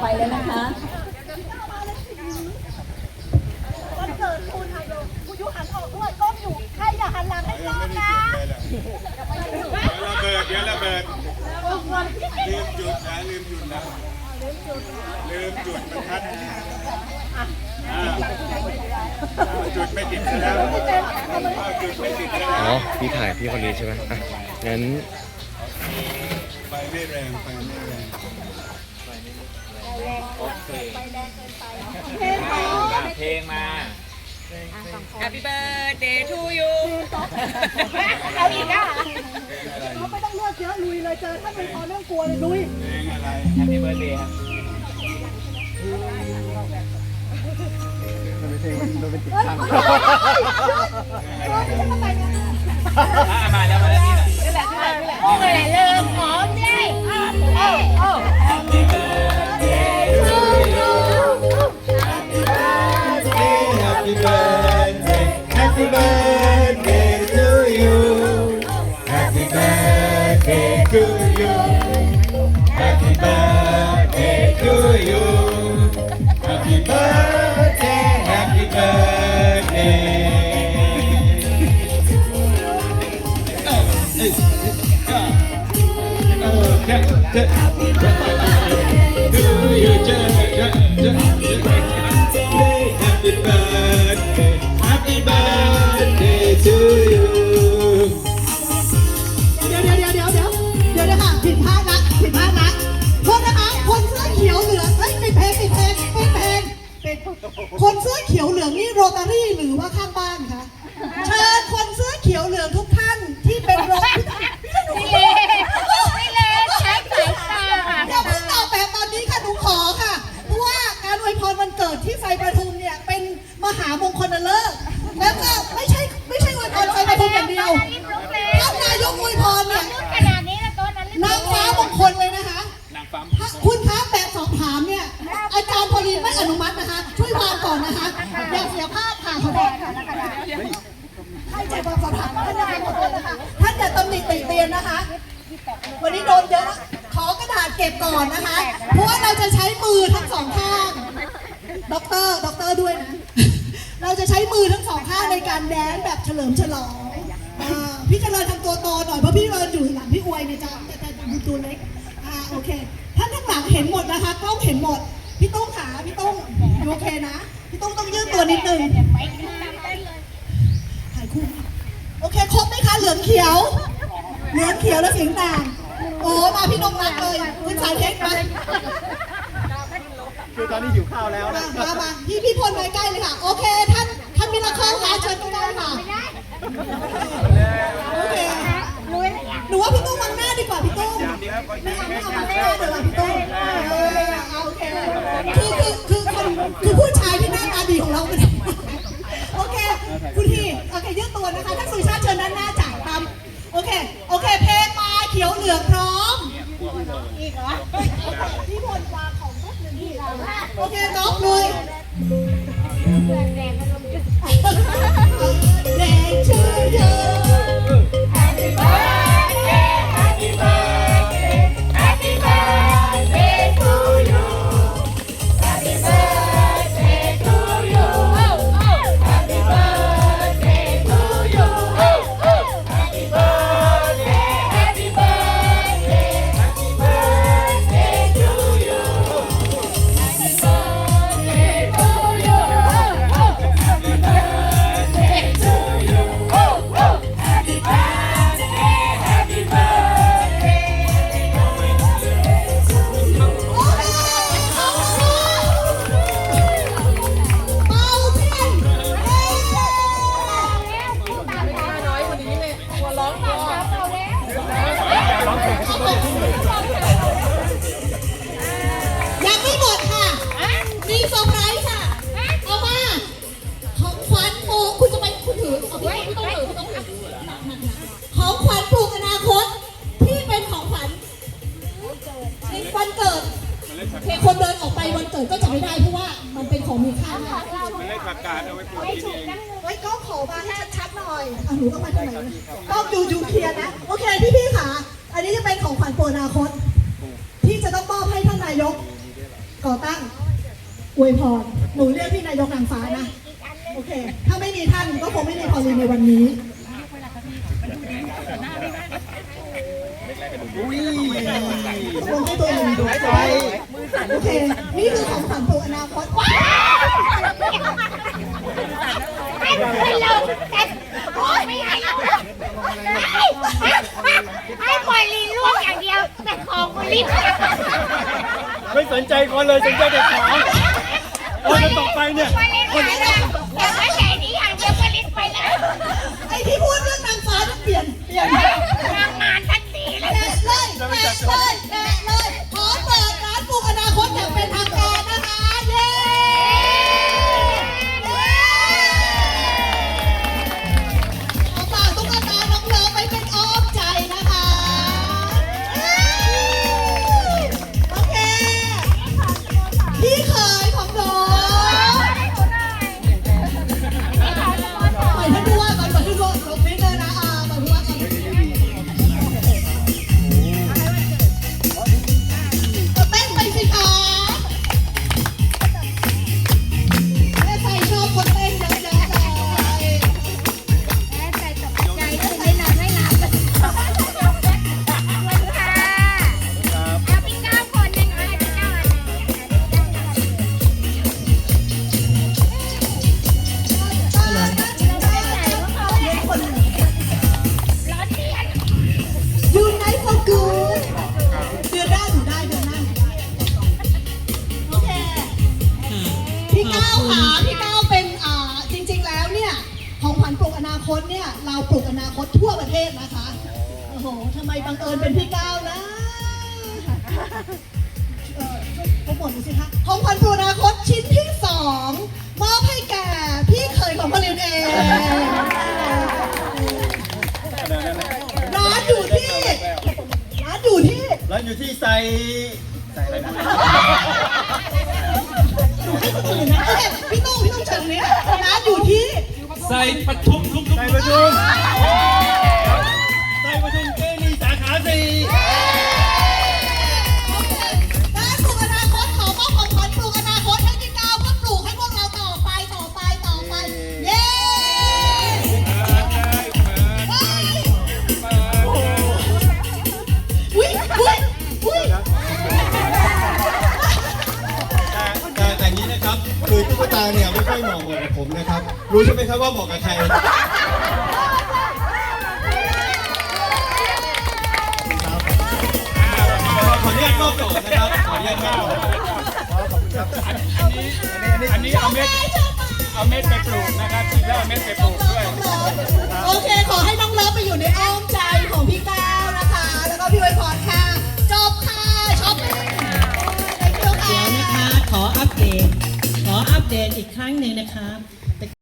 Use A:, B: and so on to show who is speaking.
A: ไปแล้วนะคะ
B: วันเกิดคุณค่ะโยมคุณยูหันออกด้วยกล้องอยู่ใครอย่าหันหลังให้กล้องนะ
C: ระเบิดเดี๋ยวระเบิดลืมจุดนะลืมจุดนะลืมจุดประทัดจุดไม่ติดแล้วจุดไม่ติดซะ
D: อ๋
C: แล้
D: อพี่ถ่ายพี่คนนี้ใช่ไหมอะงั้น
C: ไฟไม่แรงไฟไม่แรง
E: เพลงมา Happy birthday to you
B: เอาอีกอะเขาไม่ต้องเลือกเยอะลุยเลยเจอท่านเป็นพอเรื่องกลัวเลยลุย
C: เพลงอะไร
E: Happy birthday ครับ
B: เฮ้ยเขาอยากเฮ้ยจะมาแต่งงาน
E: อะมาแล้วมาแล้วนี่แหละ
B: โอ้ยเริ่มหอมเลยโอ้โอ้
C: Happy
B: เดี๋ยวเดี๋ยวเดี๋ยวเดี๋ยวเดี๋ยวเดี๋ยวนะคะผิดพลาดนะผิดพลาดนะโทษนะคะคนเสื้อเขียวเหลืองเอ้ยปิดเพลงปิดเพลงปิดเพลงคนเสื้อเขียวเหลืองนี่โรตารี่หรือว่าามงคลเลิศแล้วก็ไม่ใช่ไม่ใช่อวยพรไซประทุมอย่างเดียวท่านนายกอวยพรเนี่ย
F: ขนาดนี้แล้วตอนนั้น
B: นางฟ้ามงคลเลยนะคะ
E: นางฟ้า
B: ถ้าคุณคะแบบสอบถามเนี่ย อาจารย์พอลีไม่อนุมัตินะคะ ช่วยวางก่อนนะคะ อย่าเสียภาพค่ะขอโทษค่ะให้ใจบางสอบถามท่านนายขอโทษนะคะท่านอย่าตำหนิติเตียนนะคะ วันนี้โดนเยอะแล้วขอกระดาษเก็บก่อนนะคะ เพราะว่าเราจะใช้มือทั้งสองข้างด็อกเตอร์ด็อกเตอร์ด้วยนะ เราจะใช้มือทั้งสองข้างในการแดนแบบเฉลิมฉลองอ่าพี่เจริญทำตัวโตหน่อยเพราะพี่เจริญอยู่หลังพี่อวยเนี่ยจะจะจะดูตัวเล็กอ่าโอเค ท่านทั้างหลังเห็นหมดนะคะกล้องเห็นหมด พี่ตุ้งขาพี่ตุ้งอยู่โอเคนะ พี่ตุ้งต้องยืดตัวนิดนึงถ่ายคู่โอเคครบไหมคะเหลืองเขียว เหลืองเขียวแล้วเสียงต่าง โอ้มาพี่นงรักเลยคุณสายเทคมา
D: คือตอนนี้หิวข้าวแล้ว
B: มามามาพี่พี่พลไว้ใกล้เลยค่ะ โอเค ท่านท่านมิราเคิลค่ะเชิญใกล้ๆค่ะโอเคหนูว่าพี่ตุ้งวางหน้าดีกว่าพี่ตุ้งไม่เอาไม่เอาวางหน้าเดี๋ยวพี่ตุ้งเออเอาโอเคคือคือคือคนคือผู้ชายที่หน้าตาดีของเราเป็นโอเค คุณพี่โอเคยืดตัวนะคะท่านสุชาติเชิญด้านหน้าจ่ายตามโอเค โอเค เพลงมาเขียวเหลืองพร้อม อีกเหรอพี่พลวางของ ทุกหนึ่ง วันเกิดโอเคคนเดินออกไปวันเกิดก็จะไม่ได้เพราะว่ามันเป็นของมีค่ามาก
C: มันเล่นปากกาศเอาไว้ปลูกกินเอง
B: ไว้ก็ขอมาให้ชัดๆหน่อยอะหนูต้องมาทำไมนะต้องดูดูเคลียร์นะ โอเคพี่พี่ๆค่ะ อันนี้จะเป็นของขวัญโปรดอนาคต ที่จะต้องมอบให้ท่านนายกกก่อตั้ง อวยพร หนูเรียกพี่นายกนางฟ้านะ โอเค ถ้าไม่มีท่านก็คงไม่มีพอลินในวันนี้
D: อุ้ย
B: ลงให้ตัวเอง ดูใจโอเค นี่คือของขวัญปลูกอนาคตว้าว
A: ให้ให้เราแต่โอ๊ยไม่ให้ให้ปล่อยลีล่วงอย่างเดียว แต่ของคนรีบ
D: ไม่สนใจคนเลยสนใจแต่ของคนจะตกไปเนี่ย
A: ปล่อยลีไปเลยแต่ว่าใหญ่นี้อย่างเดียวก็รีบไปเลย
B: ไอ้ที่พูดเรื่องนางฟ้าจะเปลี่ยนเปลี่ยน
A: ทางงานทันทีเลย
B: เลยเลยเลย พี่ก้าวค่ะ
A: พี่ก้าวเป็
B: นอ่าจริงๆแล้วเนี่ยของขวัญปลูกอนาคตเนี่ยเราปลูกอนาคตทั่วประเทศนะคะโอ้โหทำไมบังเอิญเป็นพี่ก้าวนะเออช่วยโปรโมทดูสิคะของขวัญปลูกอนาคตชิ้นที่สองมอบให้แก่พี่เคยของพลินเองร้านอยู่ที่ร้านอยู่ที่
D: แล้วอยู่ที่ไซใส่อะไรนะ
B: พี่ตู้พี่ตู้เชิญเนี้ยนะอยู่ที่
E: ใส่ปะ
D: ทุ เนี่
B: ย
F: ไม่ค่อยเหมาะกับผมนะครับ รู้ใช่ไหมครับว่าเหมาะกับใคร
D: ขออนุญาตมอบโจทย์นะครับขออนุญาตมอบโจทย์
C: อันนี้เอาเม็ดเอาเม็ดไปปลูกนะครับฉีดแล้วเอาเม็ดไปปลูกด้วย
B: โอเค ขอให้น้องเลิฟไปอยู่ในอ้อมใจ
G: เดตอีกครั้งหนึ่งนะครับ